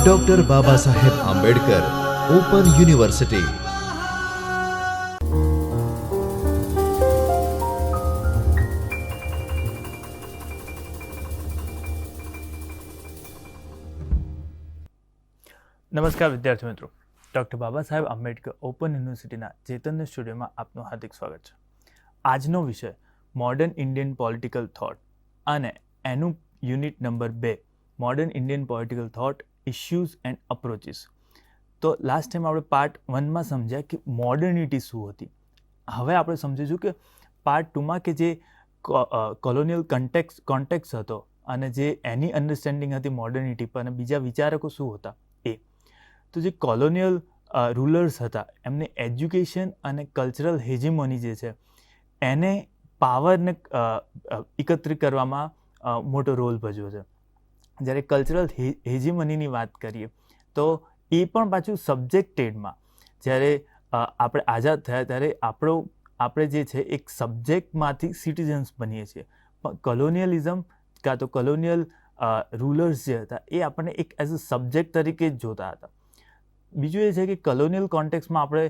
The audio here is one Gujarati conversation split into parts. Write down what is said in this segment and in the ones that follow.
Doctor Baba Saheb Ambedkar open university નમસ્કાર વિદ્યાર્થી મિત્રો. ડૉક્ટર બાબા સાહેબ આંબેડકર ઓપન યુનિવર્સિટીના ચેતન સ્ટુડિયોમાં આપનું હાર્દિક સ્વાગત છે. આજનો વિષય મોડર્ન ઇન્ડિયન પોલિટિકલ થોટ અને એનું યુનિટ નંબર બે modern Indian political thought issues and approaches તો લાસ્ટ ટાઈમ આપણે પાર્ટ વનમાં સમજ્યા કે મોડર્નિટી શું હતી. હવે આપણે સમજીશું કે પાર્ટ ટુમાં કે જે કોલોનિયલ કન્ટેક્સ કોન્ટેક્સ હતો અને જે એની અન્ડરસ્ટેન્ડિંગ હતી મોડર્નિટી પર અને બીજા વિચારકો શું હતા, એ. તો જે કોલોનિયલ રૂલર્સ હતા, એમને એજ્યુકેશન અને કલ્ચરલ હેજીમોની જે છે, એને પાવરને એકત્રિત કરવામાં મોટો રોલ ભજવ્યો છે. જ્યારે કલ્ચરલ હેજીમનીની વાત કરીએ, તો એ પણ પાછું સબ્જેક્ટેડમાં જ્યારે આપણે આઝાદ થયા ત્યારે આપણો, આપણે જે છે એક સબ્જેક્ટમાંથી સિટીઝન્સ બનીએ છીએ. પણ કલોનિયલિઝમ કાં તો કલોનિયલ રૂલર્સ જે હતા, એ આપણને એક એઝ અ સબ્જેક્ટ તરીકે જ જોતા હતા. બીજું એ છે કે કલોનિયલ કોન્ટેક્સમાં આપણે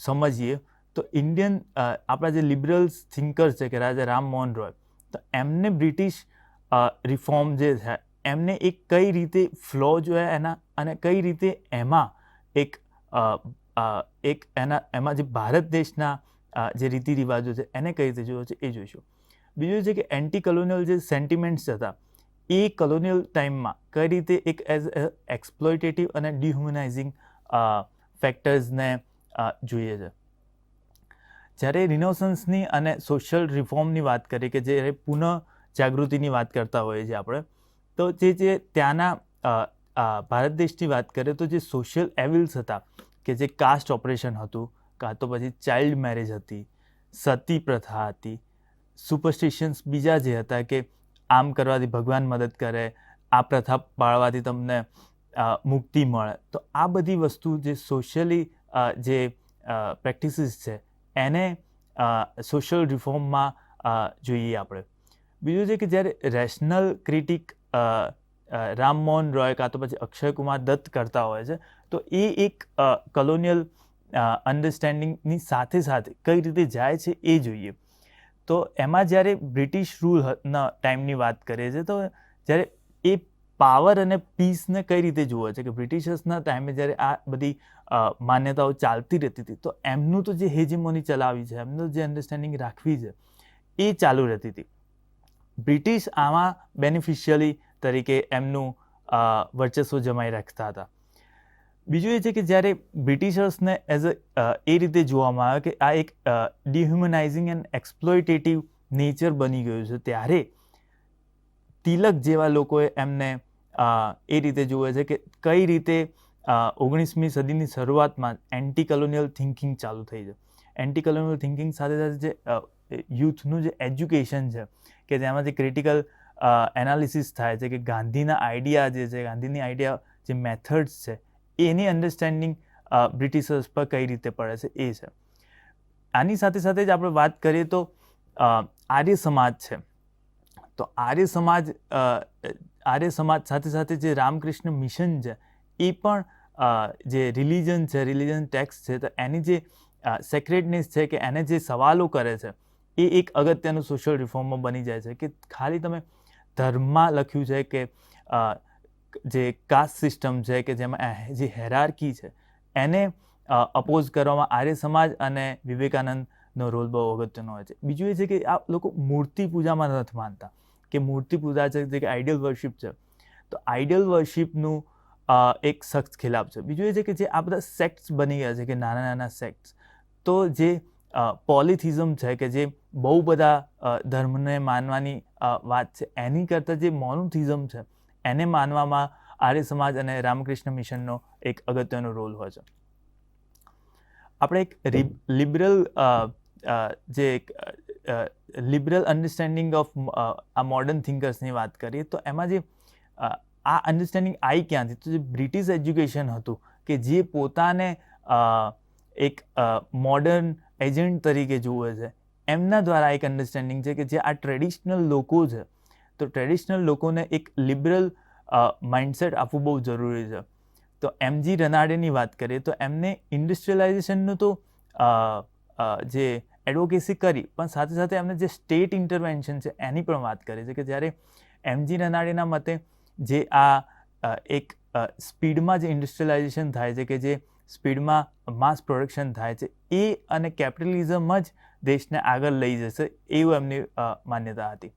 સમજીએ, તો ઇન્ડિયન આપણા જે લિબરલ્સ થિંકર્સ છે કે રાજા રામ મોહન રોય, તો એમને બ્રિટિશ રિફોર્મ જે છે, એમને એક કઈ રીતે ફ્લો જોયા એના અને કઈ રીતે એમાં એક એક એના, એમાં જે ભારત દેશના જે રીતિ રિવાજો છે, એને કઈ રીતે જોયો છે, એ જોઈશું. બીજું છે કે એન્ટી કોલોનિયલ જે સેન્ટિમેન્ટ્સ હતા, એ કોલોનિયલ ટાઈમમાં કઈ રીતે એક એઝ એક્સપ્લોઇટેટિવ અને ડિહ્યુમનાઇઝિંગ ફેક્ટર્સને જોઈએ છે. જ્યારે રિનોસન્સની અને સોશિયલ રિફોર્મની વાત કરીએ કે જ્યારે પુનઃ જાગૃતિની વાત કરતા હોઈએ છીએ આપણે. તો જે જે ત્યાંના ભારત દેશની વાત કરીએ તો જે સોશિયલ એવિલ્સ હતા, કે જે કાસ્ટ ઓપરેશન હતું, કાં તો પછી ચાઇલ્ડ મેરેજ હતી, સતી પ્રથા હતી સુપરસ્ટિશન્સ બીજા જે હતા કે આમ કરવાથી ભગવાન મદદ કરે, આ પ્રથા પાળવાથી તમને મુક્તિ મળે. તો આ બધી વસ્તુ જે સોશિયલી જે પ્રેક્ટિસીસ છે, એને સોશિયલ રિફોર્મમાં જોઈએ આપણે. બીજું છે કે જ્યારે રેશનલ ક્રિટિક રામમોહન રોય કાં તો પછી અક્ષય કુમાર દત્ત કરતા હોય છે, તો એ એક કલોનિયલ અન્ડરસ્ટેન્ડિંગની સાથે સાથે કઈ રીતે જાય છે એ જોઈએ. તો એમાં જ્યારે બ્રિટિશ રૂલના ટાઈમની વાત કરીએ છીએ તો જ્યારે એ પાવર અને પીસને કઈ રીતે જુએ છે કે બ્રિટિશર્સના ટાઈમે જ્યારે આ બધી માન્યતાઓ ચાલતી રહેતી હતી, તો એમનું તો જે હેજીમોની ચલાવી છે, એમનું જે અન્ડરસ્ટેન્ડિંગ રાખવી છે, એ ચાલુ રહેતી હતી. બ્રિટિશ આમાં બેનિફિશિયલી તરીકે એમનું વર્ચસ્વ જમાઈ રાખતા હતા. બીજું એ છે કે જ્યારે બ્રિટિશર્સને એઝ અ, એ રીતે જોવામાં આવે કે આ એક ડિહ્યુમનાઇઝિંગ એન્ડ એક્સપ્લોઇટેટિવ નેચર બની ગયું છે, ત્યારે તિલક જેવા લોકોએ એમને એ રીતે જુએ છે કે કઈ રીતે ઓગણીસમી સદીની શરૂઆતમાં એન્ટી કોલોનિયલ થિંકિંગ ચાલુ થઈ છે. એન્ટી કોલોનિયલ થિંકિંગ સાથે સાથે જે યુથનું જે એજ્યુકેશન છે, કે જેમાં જે ક્રિટિકલ એનાલિસિસ થાય છે, કે ગાંધીના આઈડિયા જે છે, ગાંધીની આઈડિયા જે મેથડ્સ છે, એની અન્ડરસ્ટેન્ડિંગ બ્રિટિશર્સ પર કઈ રીતે પડે છે, એ છે. આની સાથે સાથે જ આપણે વાત કરીએ તો આર્ય સમાજ છે. તો આર્ય સમાજ આર્ય સમાજ સાથે સાથે જે રામકૃષ્ણ મિશન છે, એ પણ જે રિલિજન છે રિલિજન ટેક્સ છે, તો એની જે સેક્રેટનેસ છે, કે એને જે સવાલો કરે છે એ એક અગત્યનું સોશિયલ રિફોર્મમાં બની જાય છે કે ખાલી તમે ધર્મમાં લખ્યું છે કે જે કાસ્ટ સિસ્ટમ છે કે જેમાં જે હેરાર્કી છે, એને અપોઝ કરવામાં આર્ય સમાજ અને વિવેકાનંદનો રોલ બહુ અગત્યનો હોય છે. બીજું એ છે કે આ લોકો મૂર્તિ પૂજામાં નથી માનતા. કે મૂર્તિ પૂજા છે જે કે આઈડિયલ વર્શિપ છે. તો આઈડિયલ વર્શિપનું એક સખ્ત ખિલાફ છે. બીજું એ છે કે જે આ બધા સેક્ટ્સ બની ગયા છે કે નાના નાના સેક્ટ્સ તો જે પોલિથિઝમ છે કે જે બહુ બધા ધર્મને માનવાની વાત છે. એની કરતાં જે મોનોથિઝમ છે, એને માનવામાં આર્ય સમાજ અને રામકૃષ્ણ મિશનનો એક અગત્યનો રોલ હોય છે. આપણે એક લિબરલ જે એક લિબરલ અન્ડરસ્ટેન્ડિંગ ઓફ આ મોડર્ન થિંકર્સની વાત કરીએ તો એમાં જે આ અન્ડરસ્ટેન્ડિંગ આવી ક્યાંથી? તો જે બ્રિટિશ એજ્યુકેશન હતું કે જે પોતાને એક મોડર્ન એજન્ટ તરીકે જુએ છે. એમના દ્વારા એક અન્ડરસ્ટેન્ડિંગ છે કે જે આ ટ્રેડિશનલ લોકો છે, તો ટ્રેડિશનલ લોકોને એક લિબરલ માઇન્ડસેટ આપવું બહુ જરૂરી છે. તો એમજી રનાડેની વાત કરીએ, તો એમને ઇન્ડસ્ટ્રીયલાઇઝેશનનું તો જે એડવોકેસી કરી, પણ સાથે સાથે એમને જે સ્ટેટ ઇન્ટરવેન્શન છે, એની પણ વાત કરી છે કે જ્યારે એમજી રનાડેના મતે જે આ એક સ્પીડમાં જે ઇન્ડસ્ટ્રીયલાઇઝેશન થાય છે કે જે સ્પીડમાં માસ પ્રોડક્શન થાય છે, એ અને કેપિટલિઝમ જ દેશને આગળ લઈ જશે એવું એમની માન્યતા હતી.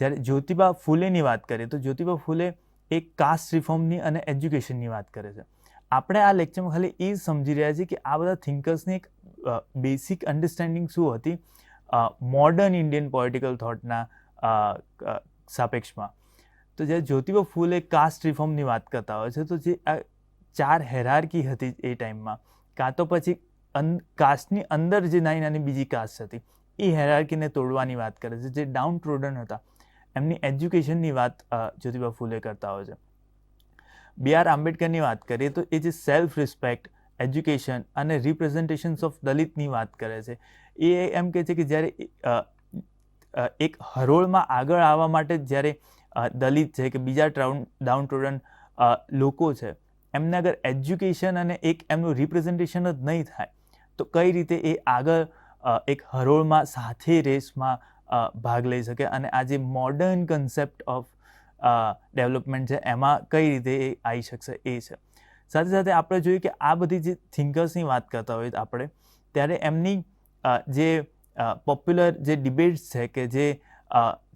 જ્યારે જ્યોતિબા ફૂલેની વાત કરીએ તો જ્યોતિબા ફૂલે એક કાસ્ટ રિફોર્મની અને એજ્યુકેશનની વાત કરે છે. આપણે આ લેક્ચરમાં ખાલી એ સમજી રહ્યા છીએ કે આ બધા થિંકર્સની એક બેસિક અન્ડરસ્ટેન્ડિંગ શું હતી? મોડર્ન ઇન્ડિયન પોલિટિકલ થોટના સાપેક્ષમાં. તો જ્યારે જ્યોતિબા ફૂલે કાસ્ટ રિફોર્મની વાત કરતા હોય છે તો જે આ ચાર હેરાર્કી હતી એ ટાઈમમાં કાં તો પછી કાસ્ટની અંદર જે નાની નાની બીજી કાસ્ટ હતી, એ હેરાર્કીને તોડવાની વાત કરે છે. જે ડાઉન ટ્રોડન હતા, એમની એજ્યુકેશનની વાત જ્યોતિબા ફૂલે કરતા હોય છે. બી આર આંબેડકરની વાત કરીએ તો એ જે સેલ્ફ રિસ્પેક્ટ એજ્યુકેશન અને રિપ્રેઝન્ટેશન્સ ઓફ દલિતની વાત કરે છે. એ એમ કહે છે કે જ્યારે એક હરોળમાં આગળ આવવા માટે જ્યારે દલિત છે કે બીજા ટ્રાઉન ડાઉન ટ્રોડન લોકો છે, એમને અગર એજ્યુકેશન અને એક એમનું રિપ્રેઝન્ટેશન જ નહીં થાય તો કઈ રીતે એ આગળ એક હરોળમાં સાથે રેસમાં ભાગ લઈ શકે અને આ જે મોડર્ન કન્સેપ્ટ ઓફ ડેવલપમેન્ટ છે, એમાં કઈ રીતે એ આવી શકશે, એ છે. સાથે સાથે આપણે જોઈએ કે આ બધી જે થિંકર્સની વાત કરતા હોઈએ આપણે, ત્યારે એમની જે પોપ્યુલર જે ડિબેટ્સ છે કે જે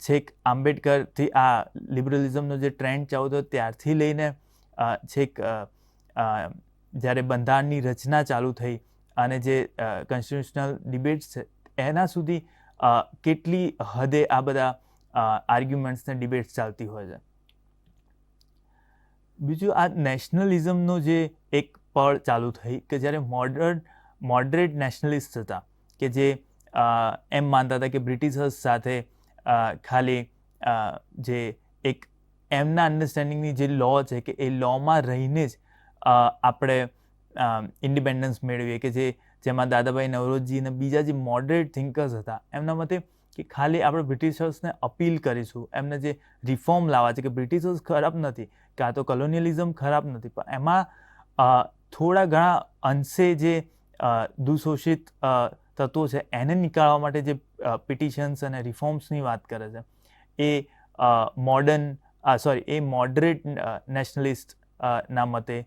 છેક આંબેડકરથી આ લિબરલિઝમનો જે ટ્રેન્ડ ચાલતો ત્યારથી લઈને છેક જ્યારે બંધારણની રચના ચાલુ થઈ અને જે કોન્સ્ટિટ્યુશનલ ડિબેટ્સ છે, એના સુધી કેટલી હદે આ બધા આર્ગ્યુમેન્ટ્સને ડિબેટ્સ ચાલતી હોય છે. બીજું આ નેશનલિઝમનો જે એક પળ ચાલુ થઈ કે જ્યારે મોડર્ન મોડરેટ નેશનલિસ્ટ હતા કે જે એમ માનતા હતા કે બ્રિટિશર્સ સાથે ખાલી જે એક એમના અન્ડરસ્ટેન્ડિંગની જે લો છે કે એ લોમાં રહીને જ આપણે ઇન્ડિપેન્ડન્સ મેળવીએ કે જે જેમાં દાદાભાઈ નવરોજી અને બીજા જે મોડરેટ થિંકર્સ હતા, એમના મતે કે ખાલી આપણે બ્રિટિશર્સને અપીલ કરીશું. એમને જે રિફોર્મ લાવવા છે કે બ્રિટિશર્સ ખરાબ નથી, કાં તો કોલોનિયલિઝમ ખરાબ નથી, પણ એમાં થોડા ઘણા અંશે જે દુશોષિત તત્વો છે, એને નીકાળવા માટે જે પિટિશન્સ અને રિફોર્મ્સની વાત કરે છે. એ મોડર્ન સોરી એ મોડરેટ નેશનલિસ્ટ ના મતે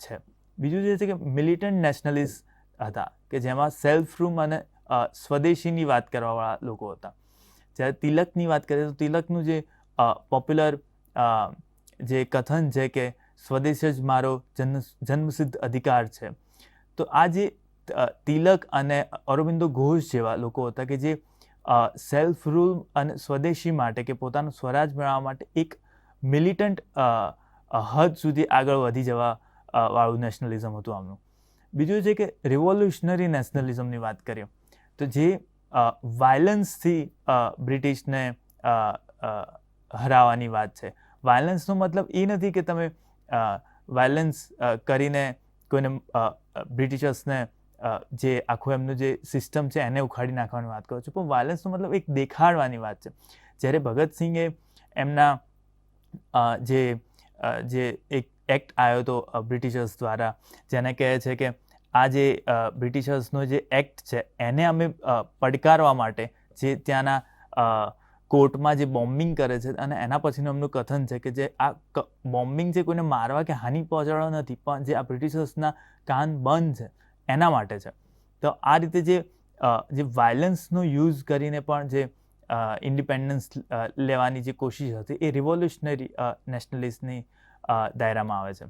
છે. બીજું જે છે કે મિલિટન્ટ નેશનલિસ્ટ હતા, કે જેમાં સેલ્ફ રૂમ અને સ્વદેશીની વાત કરવાવાળા લોકો હતા. જ્યારે તિલકની વાત કરીએ તો તિલકનું જે પોપ્યુલર જે કથન છે કે સ્વદેશ જ મારો જન્મ, જન્મસિદ્ધ અધિકાર છે. તો આ જે તિલક અને અરવિંદો ઘોષ જેવા લોકો હતા કે જે સેલ્ફ રૂલ અને સ્વદેશી માટે કે પોતાનું સ્વરાજ મેળવવા માટે એક મિલિટન્ટ હદ સુધી આગળ વધી જવા વાળું નેશનલિઝમ હતું આમનું. બીજું છે કે રિવોલ્યુશનરી નેશનલિઝમની વાત કરીએ, તો જે વાયલન્સથી બ્રિટિશને હરાવવાની વાત છે. વાયલન્સનો મતલબ એ નથી કે તમે વાયલન્સ કરીને કોઈને બ્રિટિશર્સને જે આખું એમનું જે સિસ્ટમ છે એને ઉખાડી નાખવાની વાત કરો છો. પણ વાયલન્સનો મતલબ એક દેખાડવાની વાત છે. જ્યારે ભગતસિંહે એમના જે જે એક એક્ટ આવ્યો હતો બ્રિટિશર્સ દ્વારા, જેને કહે છે કે આ જે બ્રિટિશર્સનો જે એક્ટ છે, એને અમે પડકારવા માટે જે ત્યાંના કોર્ટમાં જે બોમ્બિંગ કરે છે અને એના પછીનું એમનું કથન છે કે જે આ બોમ્બિંગ જે કોઈને મારવા કે હાનિ પહોંચાડવા નથી, પણ જે આ બ્રિટિશર્સના કાન બંધ છે, એના માટે છે. તો આ રીતે જે જે વાયલન્સનો યુઝ કરીને પણ જે ઇન્ડિપેન્ડન્સ લેવાની જે કોશિશ હતી એ રિવોલ્યુશનરી નેશનલિસ્ટની દાયરામાં આવે છે.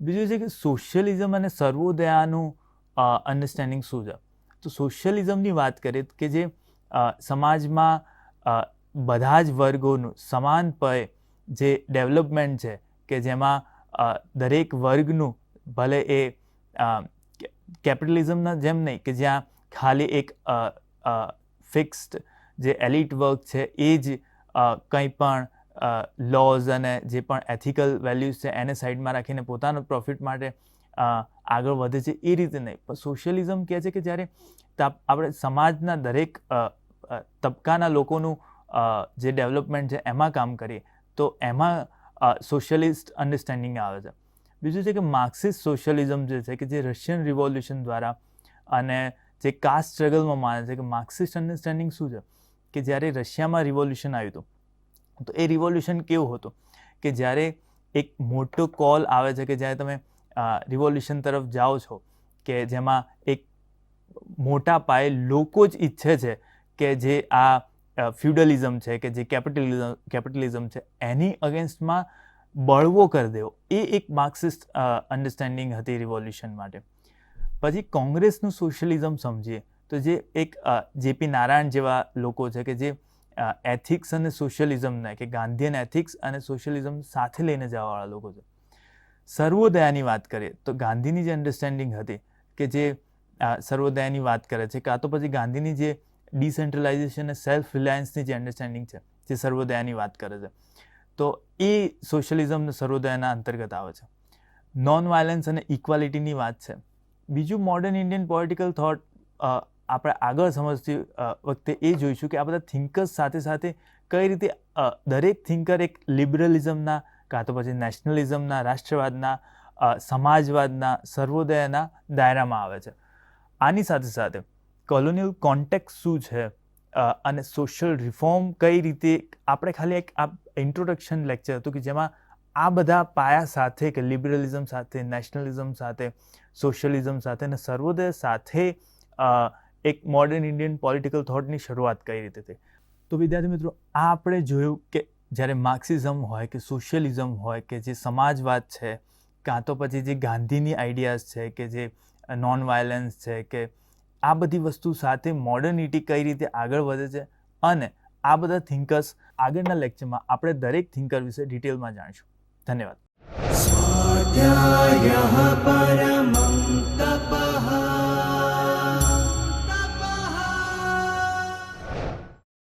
બીજું છે કે સોશિયલિઝમ અને સર્વોદયાનું અન્ડરસ્ટેન્ડિંગ શું છે? તો સોશિયલિઝમની વાત કરીએ કે જે સમાજમાં બધા જ વર્ગોનું સમાન પય જે ડેવલપમેન્ટ છે કે જેમાં દરેક વર્ગનું ભલે એ કેપિટલિઝમના જેમ નહીં કે જ્યાં ખાલી એક ફિક્સ્ડ જે એલિટ વર્ક છે એ જ કંઈ પણ લોઝ અને જે પણ એથિકલ વેલ્યુઝ છે, એને સાઈડમાં રાખીને પોતાનો પ્રોફિટ માટે આગળ વધે છે, એ રીતે નહીં. પણ સોશિયલિઝમ કહે છે કે જ્યારે આપણે સમાજના દરેક તબક્કાના લોકોનું જે ડેવલપમેન્ટ છે, એમાં કામ કરીએ, તો એમાં સોશિયલિસ્ટ અન્ડરસ્ટેન્ડિંગ આવે છે. બીજું છે કે માર્ક્સિસ્ટ સોશિયલિઝમ જે છે કે જે રશિયન રિવોલ્યુશન દ્વારા અને જે કાસ્ટ સ્ટ્રગલમાં માને છે કે માર્ક્સિસ્ટ અન્ડરસ્ટેન્ડિંગ શું છે? કે જ્યારે રશિયામાં રિવોલ્યુશન આવ્યું હતું તો એ રિવોલ્યુશન કેવું હતું? કે જ્યારે એક મોટો કોલ આવે છે કે જ્યારે તમે રિવોલ્યુશન તરફ જાઓ છો, કે જેમાં એક મોટા પાયે લોકો જ ઈચ્છે છે કે જે આ ફ્યુડલિઝમ છે કે જે કેપિટલિઝમ કેપિટલિઝમ છે, એની અગેન્સ્ટમાં બળવો કરી દેવો. એ એક માર્ક્સિસ્ટ અન્ડરસ્ટેન્ડિંગ હતી રિવોલ્યુશન માટે. પછી કોંગ્રેસનું સોશિયલિઝમ સમજીએ, તો જે એક જેપી નારાયણ જેવા લોકો છે કે જે એથિક્સ અને સોશિયલિઝમને કે ગાંધીયન એથિક્સ અને સોશિયલિઝમ સાથે લઈને જવાવાળા લોકો છે. સર્વોદયાની વાત કરીએ તો ગાંધીની જે અન્ડરસ્ટેન્ડિંગ હતી કે જે સર્વોદયાની વાત કરે છે કાં તો પછી ગાંધીની જે ડિસેન્ટ્રલાઇઝેશન અને સેલ્ફ રિલાયન્સની જે અન્ડરસ્ટેન્ડિંગ છે, જે સર્વોદયાની વાત કરે છે, તો એ સોશિયલિઝમ સર્વોદયાના અંતર્ગત આવે છે. નોન વાયલન્સ અને ઇક્વાલિટીની વાત છે. બીજું મોડર્ન ઇન્ડિયન પોલિટિકલ થોટ આપણે આગળ સમજતી વખતે એ જોઈશું કે આ બધા થિંકર્સ સાથે સાથે કઈ રીતે દરેક થિંકર એક લિબરલિઝમના કાં તો પછી નેશનલિઝમના રાષ્ટ્રવાદના સમાજવાદના, સર્વોદયના દાયરામાં આવે છે. આની સાથે સાથે કોલોનિયલ કોન્ટેક્ટ શું છે? અને સોશિયલ રિફોર્મ કઈ રીતે, આપણે ખાલી એક આ ઇન્ટ્રોડક્શન લેક્ચર હતું કે જેમાં આ બધા પાયા સાથે કે લિબરલિઝમ સાથે નેશનલિઝમ સાથે સોશિયલિઝમ સાથે અને સર્વોદય સાથે એક મોડર્ન ઇન્ડિયન પોલિટિકલ થોટની શરૂઆત કઈ રીતે થઈ? તો વિદ્યાર્થી મિત્રો, આ આપણે જોયું કે જ્યારે માર્ક્સિઝમ હોય કે સોશિયલિઝમ હોય કે જે સમાજવાદ છે, કાં તો પછી જે ગાંધીની આઈડિયાઝ છે કે જે નોન વાયલન્સ છે કે આ બધી વસ્તુ સાથે મોડર્નિટી કઈ રીતે આગળ વધે છે અને આ બધા થિંકર્સ આગળના લેક્ચરમાં આપણે દરેક થિંકર વિશે ડિટેલમાં જાણીશું. ધન્યવાદ. સ્વાધ્યાય